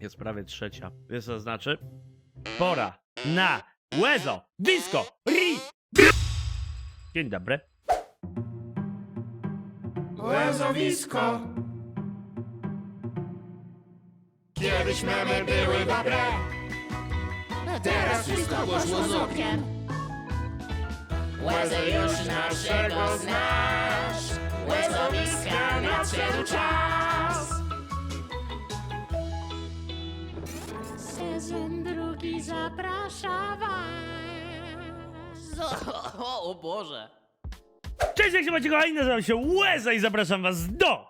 Jest prawie trzecia. Wiesz co to znaczy? Pora na łezo, disco, ri. Dzień dobry. Łezowisko. Kiedyś memy były dobre, teraz wszystko poszło z okiem. Łezę już naszego znasz, łezowiska nadszedł czas. Zaprasza was. O, o Boże. Cześć, jak się macie kochani, nazywam się Łeza i zapraszam was do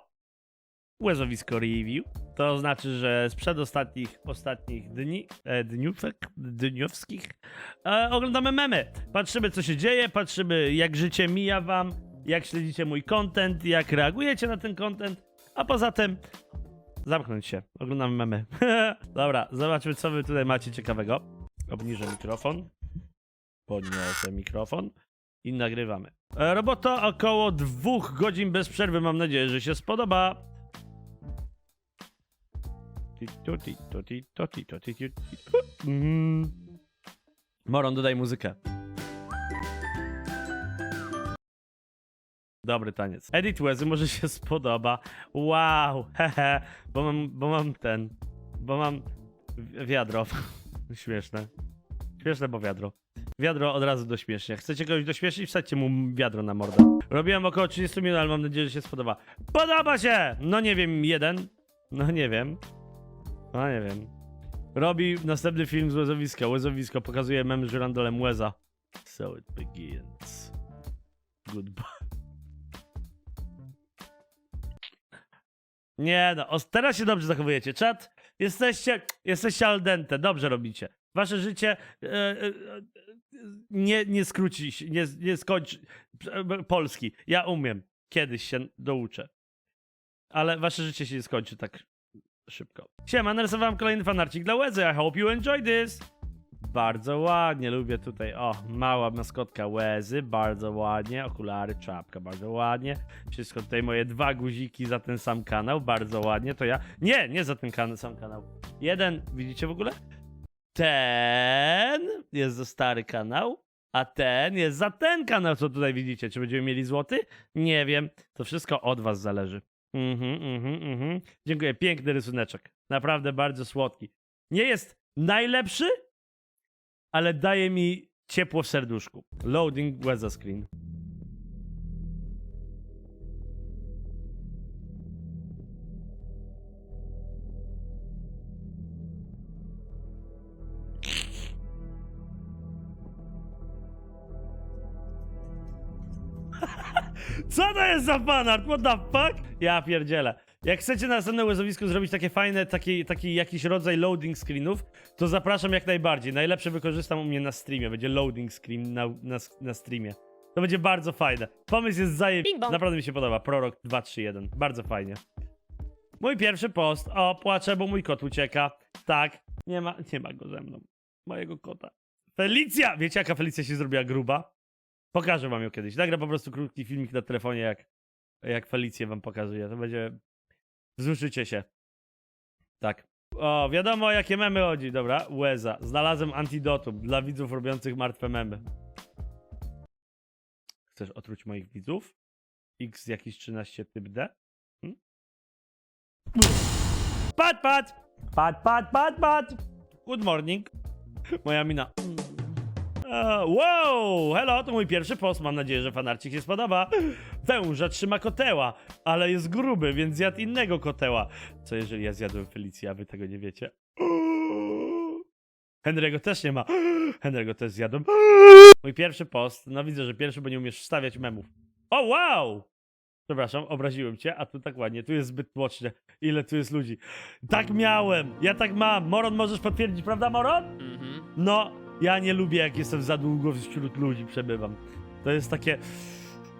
Łezowisko Review. To znaczy, że z przedostatnich ostatnich dni, e, dniówek, dniowskich e, oglądamy memy. Patrzymy, co się dzieje, patrzymy, jak życie mija wam, jak śledzicie mój content, jak reagujecie na ten content, a poza tym zamknąć się, oglądamy memy. Dobra, zobaczmy, co wy tutaj macie ciekawego. Obniżę mikrofon, podniosę mikrofon i nagrywamy. E, Robota około dwóch godzin bez przerwy. Mam nadzieję, że się spodoba. Moron, dodaj muzykę. Dobry taniec. Edit Łezy może się spodoba. Wow, hehe, bo mam, bo mam ten, bo mam wi- wiadro. Śmieszne. Śmieszne, bo wiadro. Wiadro od razu do śmiesznia. Chcecie kogoś dośmieszyć? Wsadźcie mu wiadro na mordę. Robiłem około 30 minut, ale mam nadzieję, że się spodoba. Podoba się! No nie wiem, jeden. No nie wiem. No nie wiem. Robi następny film z Łezowiska. Łezowisko pokazuje mem z żyrandolem Łeza. So it begins. Goodbye. Nie no, teraz się dobrze zachowujecie. Czat, jesteście, jesteście al dente, dobrze robicie. Wasze życie e, e, e, nie, nie skróci się, nie, nie skończy. e, Polski. Ja umiem. Kiedyś się douczę. Ale wasze życie się nie skończy tak szybko. Siema, narysowałem kolejny fanarcik dla Łezy. I hope you enjoy this. Bardzo ładnie, lubię tutaj. O, mała maskotka Łezy, bardzo ładnie. Okulary, czapka, bardzo ładnie. Wszystko tutaj moje dwa guziki za ten sam kanał, bardzo ładnie. To ja. Nie, nie za ten kan sam kanał. Jeden, widzicie w ogóle? Ten jest za stary kanał, a ten jest za ten kanał, co tutaj widzicie. Czy będziemy mieli złoty? Nie wiem. To wszystko od was zależy. Mhm, mhm, mhm. Dziękuję. Piękny rysuneczek. Naprawdę bardzo słodki. Nie jest najlepszy, ale daje mi ciepło w serduszku. Loading weather screen. Co to jest za fanart? What the fuck? Ja pierdzielę. Jak chcecie na następne łezowisku zrobić takie fajne, taki, taki jakiś rodzaj loading screenów, to zapraszam jak najbardziej. Najlepsze wykorzystam u mnie na streamie. Będzie loading screen na, na, na streamie. To będzie bardzo fajne. Pomysł jest zaje... Bing bong. Naprawdę mi się podoba. Prorok 231. Bardzo fajnie. Mój pierwszy post. O, płaczę, bo mój kot ucieka. Tak. Nie ma, nie ma go ze mną. Mojego kota. Felicja! Wiecie jaka Felicja się zrobiła gruba? Pokażę wam ją kiedyś. Nagram po prostu krótki filmik na telefonie, jak, jak Felicję wam pokazuję. To będzie... Wzruszycie się. Tak. O, wiadomo jakie memy chodzi. Dobra, Łeza. Znalazłem antidotum dla widzów robiących martwe memy. Chcesz otruć moich widzów? X jakiś 13 typ D? Hm? Pat, pat! Pat, pat, pat, pat! Good morning. Moja mina. E, wow! Hello, to mój pierwszy post. Mam nadzieję, że fanarcik się spodoba. Węża trzyma koteła, ale jest gruby, więc zjadł innego koteła. Co jeżeli ja zjadłem Felicję, a wy tego nie wiecie? Henry'ego też nie ma. Henry'ego też zjadłem. Mój pierwszy post. No widzę, że pierwszy, bo nie umiesz wstawiać memów. O, wow! Przepraszam, obraziłem cię, a tu tak ładnie, tu jest zbyt tłocznie. Ile tu jest ludzi. Tak miałem! Ja tak mam! Moron możesz potwierdzić, prawda, Moron? Mhm. No, ja nie lubię, jak jestem za długo wśród ludzi, przebywam. To jest takie.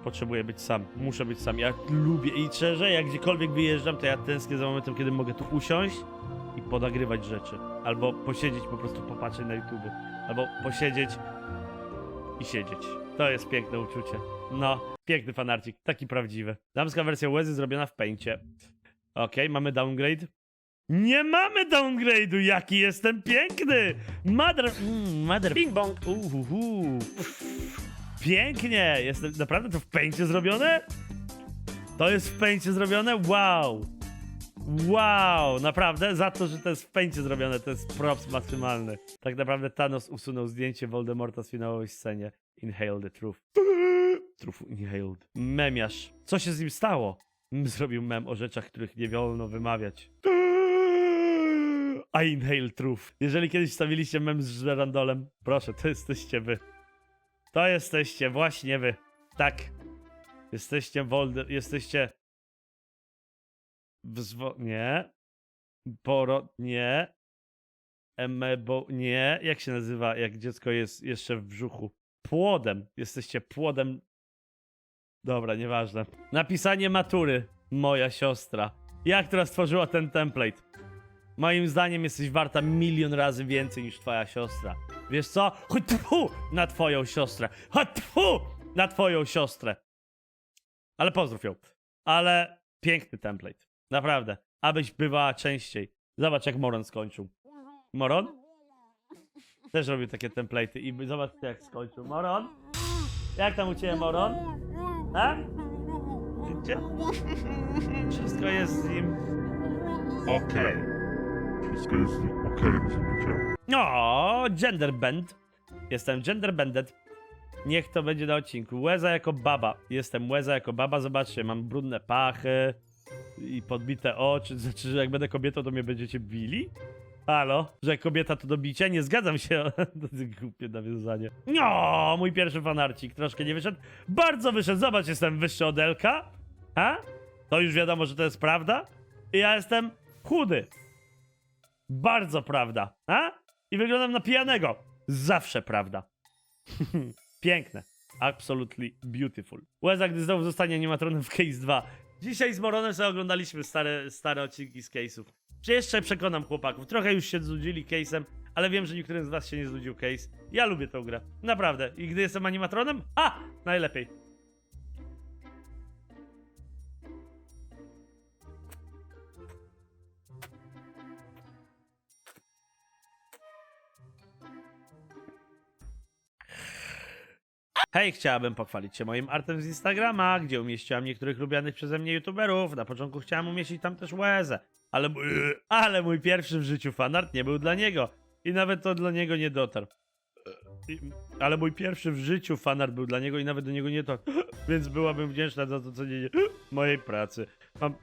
Potrzebuję być sam, muszę być sam. Ja lubię i szczerze, jak gdziekolwiek wyjeżdżam, to ja tęsknię za momentem, kiedy mogę tu usiąść i podagrywać rzeczy. Albo posiedzieć, po prostu popatrzeć na YouTube. Albo posiedzieć i siedzieć. To jest piękne uczucie. No, piękny fanarcik, taki prawdziwy. Damska wersja łezy zrobiona w pęcie. Okej, mamy downgrade. Nie mamy downgrade'u, jaki jestem piękny! Mother... Mm, mother... Bing bong. Uhuhu. Pięknie! Jestem... Naprawdę to w pęcie zrobione? To jest w pęcie zrobione? Wow! Wow! Naprawdę? Za to, że to jest w pęcie zrobione, to jest props maksymalny. Tak naprawdę Thanos usunął zdjęcie Voldemorta z finałowej scenie. Inhale the truth. Truth inhaled. Memiarz. Co się z nim stało? Zrobił mem o rzeczach, których nie wolno wymawiać. I inhale truth. Jeżeli kiedyś stawiliście mem z żerandolem, proszę, to jesteście wy. To jesteście właśnie wy. Tak. Jesteście Volder... Jesteście... Wzwo... Nie. Poro... Nie. Emebo... Nie. Jak się nazywa, jak dziecko jest jeszcze w brzuchu? Płodem. Jesteście płodem... Dobra, nieważne. Napisanie matury. Moja siostra. Jak która stworzyła ten template? Moim zdaniem jesteś warta milion razy więcej niż twoja siostra. Wiesz co? Chodź tfu na twoją siostrę. Chodź tfu na twoją siostrę. Ale pozdrów ją. Ale piękny template. Naprawdę. Abyś bywała częściej. Zobacz jak Moron skończył. Moron? Też robił takie template'y i zobacz jak skończył. Moron? Jak tam u ciebie Moron? A? Widzicie? Wszystko jest z nim Okej. Wszystko jest okej, rozumiem. O, gender bend. Jestem gender bended. Niech to będzie na odcinku. Łeza jako baba. Jestem łeza jako baba. Zobaczcie, mam brudne pachy i podbite oczy. Znaczy, że jak będę kobietą, to mnie będziecie bili? Halo? Że kobieta to do bicia? Nie zgadzam się. Głupie nawiązanie. No, mój pierwszy fanarcik troszkę nie wyszedł. Bardzo wyszedł. Zobacz, jestem wyższy od Elka. A? To już wiadomo, że to jest prawda. I ja jestem chudy. Bardzo prawda. A? I wyglądam na pijanego. Zawsze prawda. Piękne. Absolutely beautiful. Łeza, gdy znowu zostanie animatronem w Case 2. Dzisiaj z Moronem sobie oglądaliśmy stare, stare odcinki z Case'ów. Czy jeszcze przekonam chłopaków. Trochę już się znudzili Case'em, ale wiem, że niektórym z was się nie znudził Case. Ja lubię tę grę. Naprawdę. I gdy jestem animatronem? A! Najlepiej. Hej, chciałabym pochwalić się moim artem z Instagrama, gdzie umieściłam niektórych lubianych przeze mnie youtuberów. Na początku chciałam umieścić tam też Łezę, ale, mój- ale mój pierwszy w życiu fanart nie był dla niego. I nawet to dla niego nie dotarł. Ale mój pierwszy w życiu fanart był dla niego i nawet do niego nie dotarł. Więc byłabym wdzięczna za docenienie mojej pracy. Mam...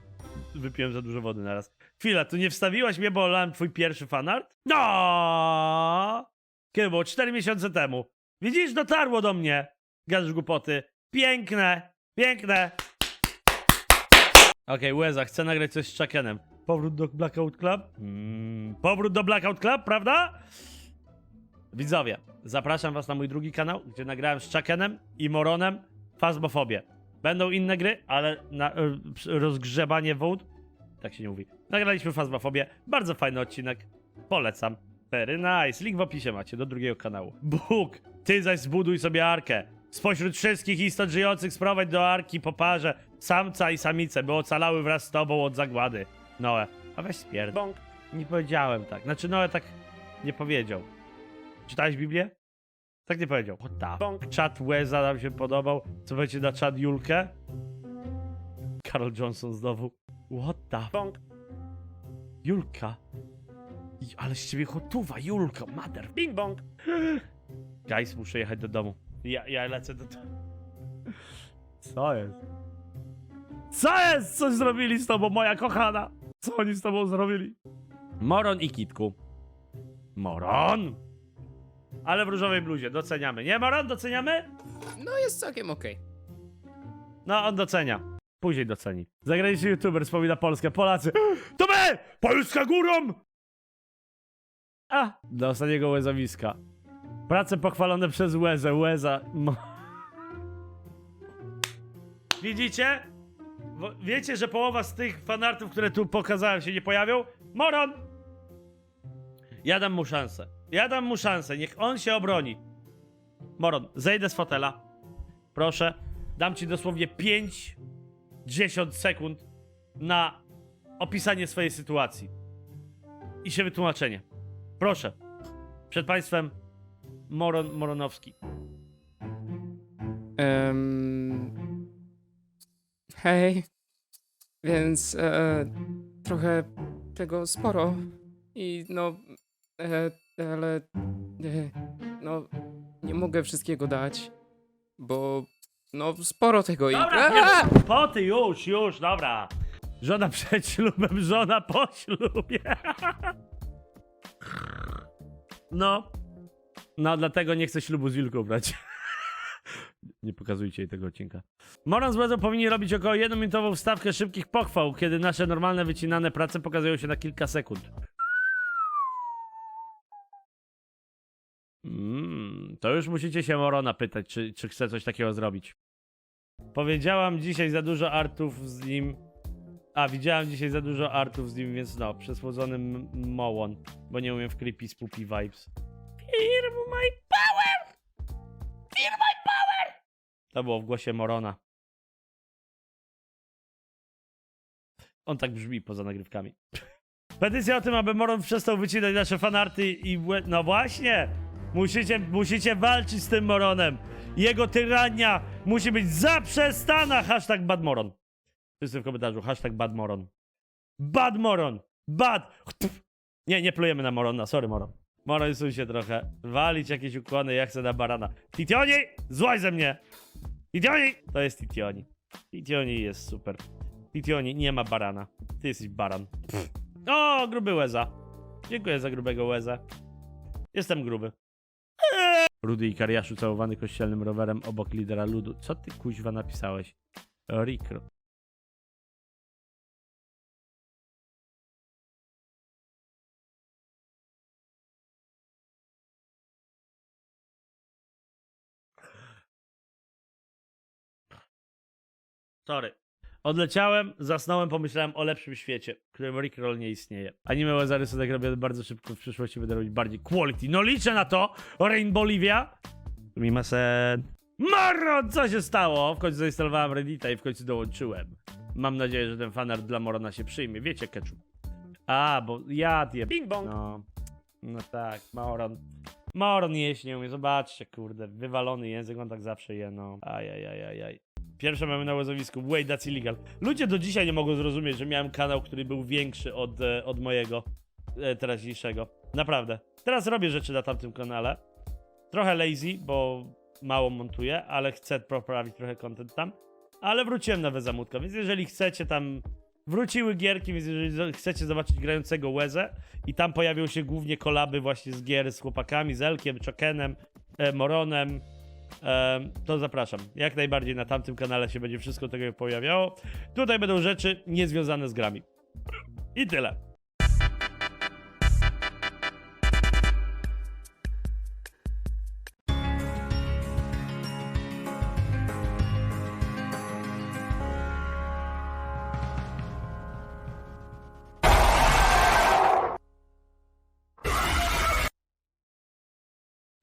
Wypiłem za dużo wody naraz. Chwila, tu nie wstawiłaś mnie, bo olałem twój pierwszy fanart? No! Kiedy było? Cztery miesiące temu. Widzisz, dotarło do mnie. Gadasz głupoty. Piękne, piękne. Okej, Łeza, chcę nagrać coś z Chuckenem. Powrót do Blackout Club? Mm, powrót do Blackout Club, prawda? Widzowie, zapraszam was na mój drugi kanał, gdzie nagrałem z Chuckenem i Moronem Fazmofobię. Będą inne gry, ale na e, rozgrzebanie wód, tak się nie mówi. Nagraliśmy Fazmofobię, bardzo fajny odcinek, polecam. Very nice, link w opisie macie do drugiego kanału. Bóg, ty zaś zbuduj sobie arkę. Spośród wszystkich istot żyjących sprowadź do arki po parze samca i samicę, by ocalały wraz z tobą od zagłady. Noe, a weź spierd... Bong. Nie powiedziałem tak. Znaczy, Noe tak nie powiedział. Czytałeś Biblię? Tak nie powiedział. What the Bąk. Czat Łeza nam się podobał. Co będzie na czat Julkę? Carol Johnson znowu. What the... Bong. Julka? I, ale z ciebie hotuwa, Julka, mother... Bing bong. Guys, muszę jechać do domu. Ja, ja lecę do. Co jest? Co jest? Coś zrobili z tobą, moja kochana? Co oni z tobą zrobili? Moron i Kitku. Moron? Ale w różowej bluzie, doceniamy. Nie, Moron, doceniamy? No jest całkiem okej. No, on docenia. Później doceni. Zagraniczny youtuber wspomina Polskę. Polacy. To my! Polska górą! A, do ostatniego łezowiska. Prace pochwalone przez Łezę. Łeza. Mo- Widzicie? Wiecie, że połowa z tych fanartów, które tu pokazałem, się nie pojawią? Moron! Ja dam mu szansę. Ja dam mu szansę. Niech on się obroni. Moron, zejdę z fotela. Proszę. Dam ci dosłownie 5 10 sekund na opisanie swojej sytuacji. i się wytłumaczenie. Proszę. Przed państwem Moron Moronowski. Em, hej. Więc e, trochę tego sporo. I no. E, ale. E, no. Nie mogę wszystkiego dać. Bo. No, sporo tego i. Dobra, nie, poty, już, już, dobra. Żona przed ślubem, żona po ślubie. No. No, dlatego nie chcę ślubu z Wilką brać. Nie pokazujcie jej tego odcinka. Moran z Łezą powinni robić około jednominutową wstawkę szybkich pochwał, kiedy nasze normalne wycinane prace pokazują się na kilka sekund. Mm, to już musicie się Morona pytać, czy, czy chce coś takiego zrobić. Powiedziałam dzisiaj za dużo artów z nim. A, widziałam dzisiaj za dużo artów z nim, więc no, przesłodzony mołon, bo nie umiem w creepy spoopy vibes. Fear my power! Fear my power! To było w głosie Morona. On tak brzmi poza nagrywkami. Petycja o tym, aby Moron przestał wycinać nasze fanarty i... No właśnie! Musicie, musicie walczyć z tym Moronem. Jego tyrania musi być zaprzestana! Hashtag badmoron. Wszyscy w komentarzu. Hashtag badmoron. Badmoron! Bad! Nie, nie plujemy na Morona. Sorry, Moron. Suń się trochę. Walić jakieś ukłony, ja chcę na barana. Titioni! Złaź ze mnie! Titioni! To jest Titioni. Titioni jest super. Titioni, nie ma barana. Ty jesteś baran. O, gruby łeza. Dziękuję za grubego łeza. Jestem gruby. Rudy i Kariaszu całowany kościelnym rowerem obok lidera ludu. Co ty kuźwa napisałeś? Rikro. Sorry. Odleciałem, zasnąłem, pomyślałem o lepszym świecie, w którym Rickroll nie istnieje. Anime Łeza rysunek robię bardzo szybko, w przyszłości będę robić bardziej quality. No liczę na to! Rainbow Olivia! Mimasen. Moron! Co się stało? W końcu zainstalowałem Reddita i w końcu dołączyłem. Mam nadzieję, że ten fanart dla Morona się przyjmie. Wiecie, ketchup. A, bo ja je... Bing bong! No, no tak, Moron. Moron jeść nie umie, zobaczcie, kurde. Wywalony język, on tak zawsze je, no. Ajajajajaj. Pierwsze mamy na łozowisku. Wait, that's illegal. Ludzie do dzisiaj nie mogą zrozumieć, że miałem kanał, który był większy od, e, od mojego e, teraźniejszego. Naprawdę. Teraz robię rzeczy na tamtym kanale. Trochę lazy, bo mało montuję, ale chcę poprawić trochę content tam. Ale wróciłem na Wezamutka, więc jeżeli chcecie tam... Wróciły gierki, więc jeżeli chcecie zobaczyć grającego Łezę i tam pojawią się głównie kolaby właśnie z gier z chłopakami, z Elkiem, Chokenem, e, Moronem, Em, to zapraszam. Jak najbardziej na tamtym kanale się będzie wszystko tego pojawiało. Tutaj będą rzeczy niezwiązane z grami. I tyle.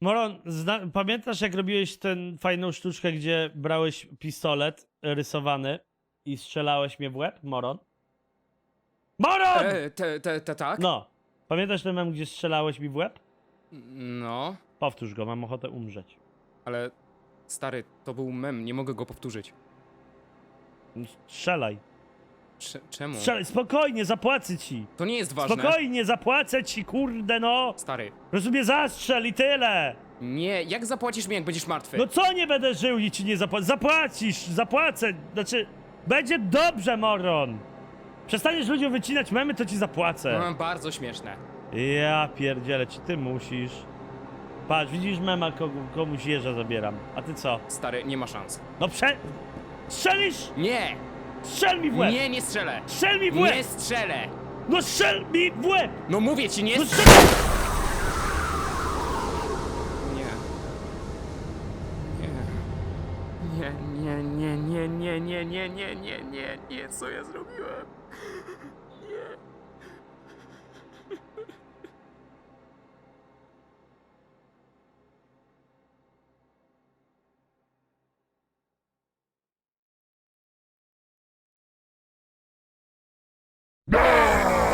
Moron, zna- pamiętasz jak robiłeś tę fajną sztuczkę, gdzie brałeś pistolet rysowany i strzelałeś mnie w łeb? Moron? Moron! E, te, te, te, tak? No. Pamiętasz ten mem, gdzie strzelałeś mi w łeb? No. Powtórz go, mam ochotę umrzeć. Ale. Stary, to był mem, nie mogę go powtórzyć. Strzelaj. Cze- czemu? Strzelaj, spokojnie, zapłacę ci. To nie jest ważne. Spokojnie, zapłacę ci, kurde no. Stary, Rozumie, zastrzel i tyle. nie, jak zapłacisz mi, jak będziesz martwy? No co nie będę żył i ci nie zapłacę? Zapłacisz, zapłacę. Znaczy, będzie dobrze, Moron. Przestaniesz ludziom wycinać memy, to ci zapłacę. No, bardzo śmieszne. Ja pierdzielę, czy ty musisz? Patrz, widzisz mema, komu, komuś jeża zabieram. A ty co? Stary, nie ma szans. No prze... Strzelisz? Nie! Strzel mi w łeb! Nie, nie strzelę! Strzel mi w łeb! Nie strzelę! No strzel mi w łeb! No mówię ci, nie No strzelę! strzel... Nie. Nie. Nie, nie, nie, nie, nie, nie, nie, nie, nie, nie, co ja zrobiłem?